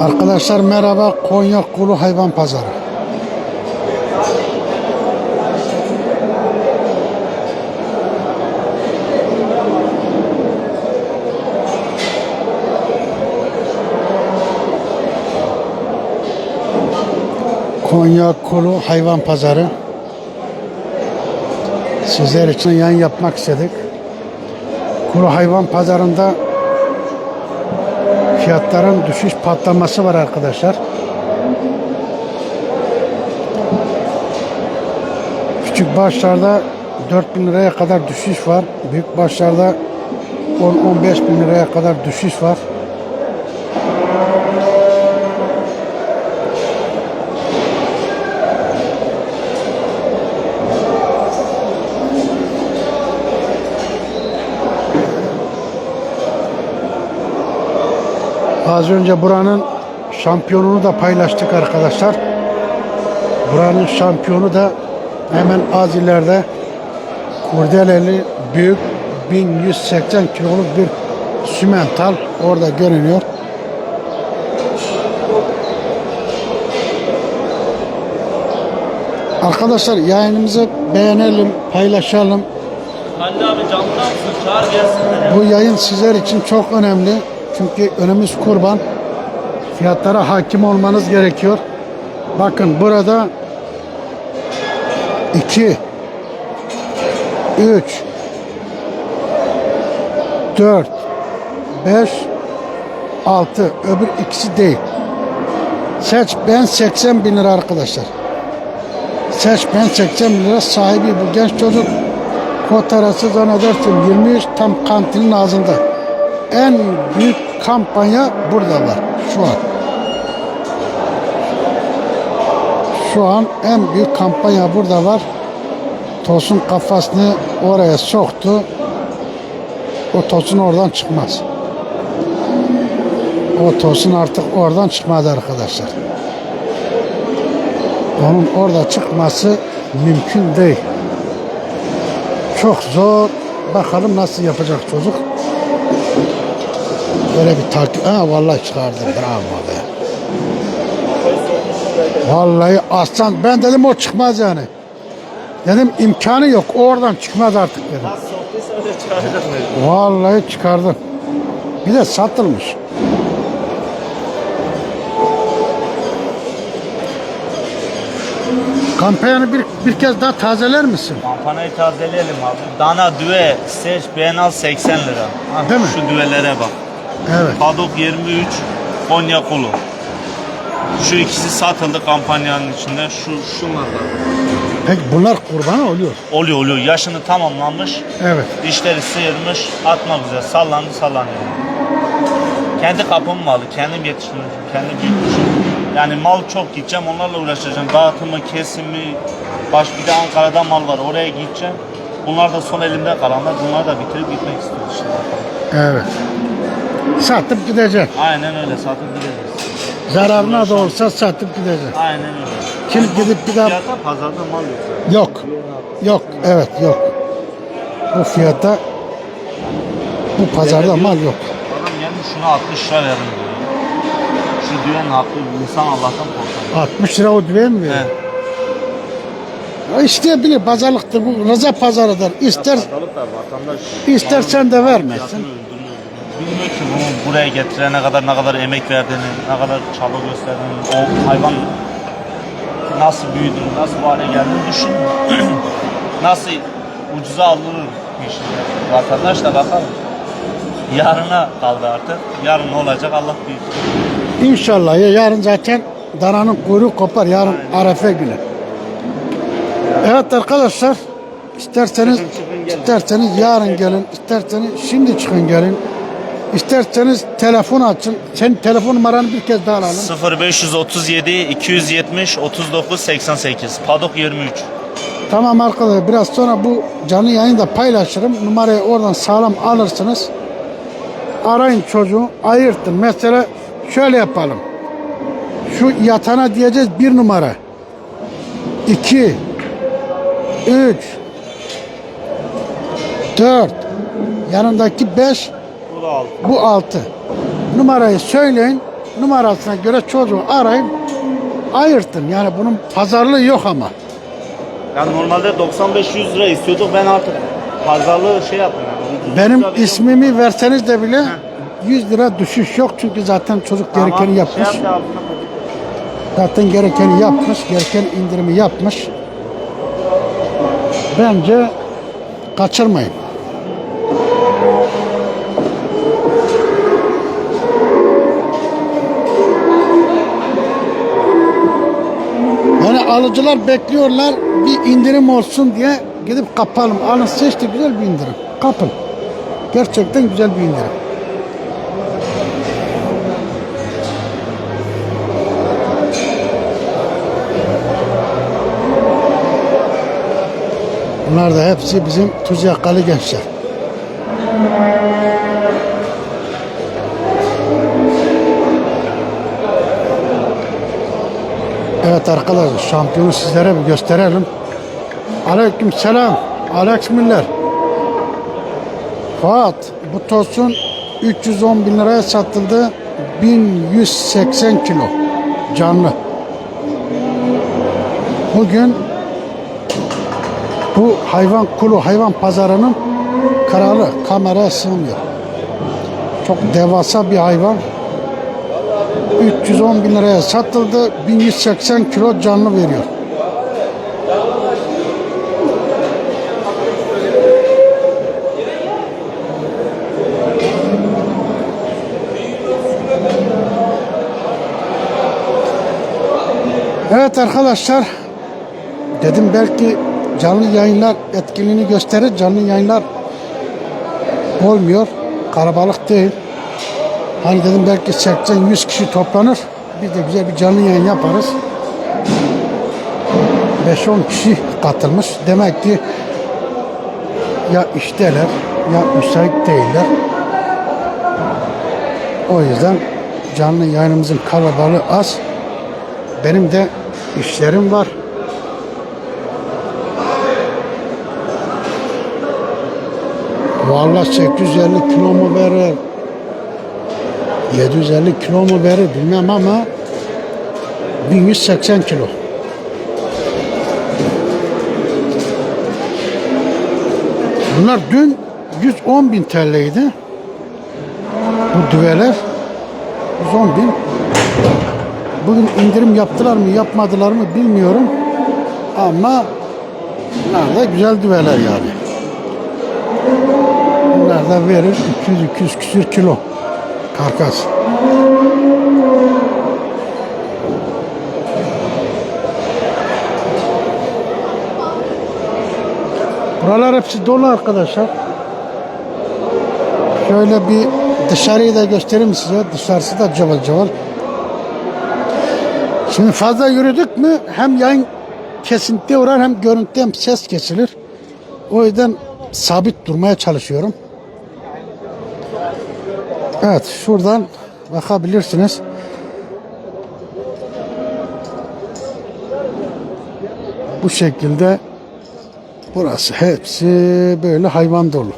Arkadaşlar merhaba Konya Kulu Hayvan Pazarı. Konya Kulu Hayvan Pazarı. Sizler için yayın yapmak istedik. Kulu Hayvan Pazarı'nda fiyatların düşüş patlaması var arkadaşlar. Küçük başlarda 4000 liraya kadar düşüş var. Büyük başlarda 10-15 bin liraya kadar düşüş var. Az önce buranın şampiyonunu da paylaştık arkadaşlar. Buranın şampiyonu da hemen az ileride Kurdeleli büyük 1180 kiloluk bir sümental orada görünüyor. Arkadaşlar yayınımızı beğenelim, paylaşalım. Halil abi camdan mısın? Çağır gelsinler. Bu yayın sizler için çok önemli. Çünkü önümüz kurban. Fiyatlara hakim olmanız gerekiyor. Bakın burada 2 3 4 5 6 öbür ikisi değil. Seç ben 80 bin lira arkadaşlar. Seç ben 80 bin lira sahibi bu genç çocuk. Kotarası zannedersin 23 tam kantinin ağzında. En büyük kampanya burada var şu an. Şu an en büyük kampanya burada var. Tosun kafasını oraya soktu. O tosun oradan çıkmaz. O tosun artık oradan çıkmadı arkadaşlar. Onun orada çıkması mümkün değil. Çok zor. Bakalım nasıl yapacak çocuk. Böyle bir takip. Ha vallahi çıkardı. Bravo be. Vallahi aslan. Ben dedim o çıkmaz yani. Dedim imkanı yok. Oradan çıkmaz artık dedim. Vallahi çıkardım. Bir de satılmış. Kampanyanı bir, bir kez daha tazeler misin? Kampanayı tazeleyelim abi. Dana düve seç beğen al 80 lira. Ha, Değil mi? Şu düvelere bak. Evet. Padok 23 Konya kulu. Şu ikisi satıldı kampanyanın içinde. Şu şunlar da. Peki bunlar kurban oluyor. Oluyor oluyor. Yaşını tamamlamış. Evet. Dişleri sıyırmış. Atmak üzere. Sallandı sallanıyor. Kendi kapım malı. Kendim yetiştirmişim. Kendim büyütmüşüm. Yani mal çok gideceğim. Onlarla uğraşacağım. Dağıtımı, kesimi. Baş bir de Ankara'da mal var. Oraya gideceğim. Bunlar da son elimde kalanlar. Bunları da bitirip gitmek istiyoruz işte. Evet. Satıp gideceksin. Aynen öyle. Satıp gideceğiz. Zararına da olsa satıp gideceksin. Aynen öyle. Şimdi gidip bir daha... Fiyata pazarda mal yok. Yok. Yok. Evet yok. Bu fiyata bu pazarda mal yok. Adam gelmiş şuna 60 lira verin diyor. Şu düğün hakkı insan Allah'tan korkar. 60 lira o düve mi veriyor? Evet. Ya İsteyebilir pazarlıktır bu rıza pazarıdır. İster Pazarlık da vatandaş. istersen de vermezsin. Fiyatını öldürüyor. Bilmiyor ki bunu buraya getirene kadar ne kadar emek verdiğini, ne kadar çaba gösterdiğini, o hayvan nasıl büyüdüğünü, nasıl bu hale geldiğini düşünmüyor. nasıl ucuza alınır bir şey. Vatandaş da bakalım. Yarına kaldı artık. Yarın ne olacak Allah bilir. İnşallah ya yarın zaten dananın kuyruğu kopar yarın arefe günü. Evet arkadaşlar isterseniz Çıkın, çıkın isterseniz yarın gelin, isterseniz şimdi çıkın gelin. İsterseniz telefon açın. Sen telefon numaranı bir kez daha alalım. 0537 270 39 88 Padok 23 Tamam arkadaşlar biraz sonra bu canlı yayını da paylaşırım. Numarayı oradan sağlam alırsınız. Arayın çocuğu ayırtın. Mesela şöyle yapalım. Şu yatana diyeceğiz bir numara. 2 3 4 yanındaki 5 Bu da altı. bu 6 numarayı söyleyin numarasına göre çocuğu arayın ayırtın yani bunun pazarlığı yok ama Yani normalde 95-100 lira istiyorduk ben artık pazarlığı şey yaptım. Yani. benim ismimi verseniz de bile 100 lira düşüş yok çünkü zaten çocuk Tamam, gerekeni şey yapmış yap ya. zaten gerekeni yapmış gereken indirimi yapmış bence kaçırmayın alıcılar bekliyorlar bir indirim olsun diye gidip kapalım. Alın seçti güzel bir indirim. Kapın. Gerçekten güzel bir indirim. Bunlar da hepsi bizim tuz yakalı gençler. Evet arkadaşlar şampiyonu sizlere bir gösterelim. Aleyküm selam. Alex Miller. Fuat bu tosun 310 bin liraya satıldı. 1180 kilo canlı. Bugün bu hayvan kulu hayvan pazarının kralı kameraya sığmıyor. Çok devasa bir hayvan. 310 bin liraya satıldı. 1180 kilo canlı veriyor. Evet arkadaşlar dedim belki canlı yayınlar etkinliğini gösterir. Canlı yayınlar olmuyor. Kalabalık değil. Hani dedim belki 80-100 kişi toplanır. Biz de güzel bir canlı yayın yaparız. 5-10 kişi katılmış. Demek ki ya işteler ya müsait değiller. O yüzden canlı yayınımızın kalabalığı az. Benim de işlerim var. Vallahi 850 kilo mu verir? 750 kilo mu verir bilmem ama 1180 kilo. Bunlar dün 110 bin TL'ydi. Bu düveler 110 bin. Bugün indirim yaptılar mı yapmadılar mı bilmiyorum. Ama bunlar da güzel düveler yani. Bunlar da verir 200-200 küsür kilo karkas. Buralar hepsi dolu arkadaşlar. Şöyle bir dışarıyı da göstereyim size. Dışarısı da caval caval. Şimdi fazla yürüdük mü hem yayın kesintiye uğrar hem görüntü hem ses kesilir. O yüzden sabit durmaya çalışıyorum. Evet şuradan bakabilirsiniz. Bu şekilde burası hepsi böyle hayvan dolu.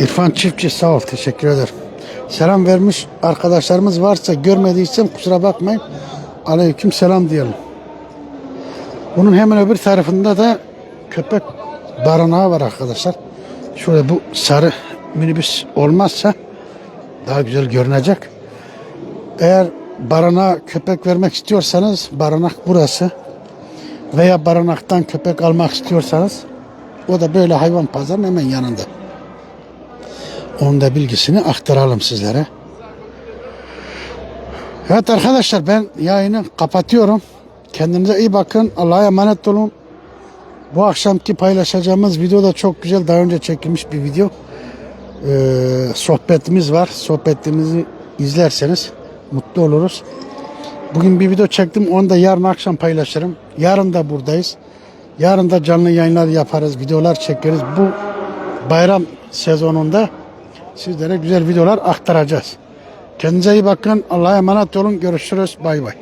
İrfan Çiftçi sağ ol teşekkür ederim. Selam vermiş arkadaşlarımız varsa görmediysem kusura bakmayın. Aleyküm selam diyelim. Bunun hemen öbür tarafında da köpek barınağı var arkadaşlar. Şöyle bu sarı minibüs olmazsa daha güzel görünecek. Eğer barınağa köpek vermek istiyorsanız barınak burası. Veya barınaktan köpek almak istiyorsanız o da böyle hayvan pazarının hemen yanında. Onun da bilgisini aktaralım sizlere. Evet arkadaşlar ben yayını kapatıyorum. Kendinize iyi bakın. Allah'a emanet olun. Bu akşamki paylaşacağımız video da çok güzel. Daha önce çekilmiş bir video. Ee, sohbetimiz var. Sohbetimizi izlerseniz mutlu oluruz. Bugün bir video çektim. Onu da yarın akşam paylaşırım. Yarın da buradayız. Yarın da canlı yayınlar yaparız. Videolar çekeriz. Bu bayram sezonunda sizlere güzel videolar aktaracağız. Kendinize iyi bakın. Allah'a emanet olun. Görüşürüz. Bay bay.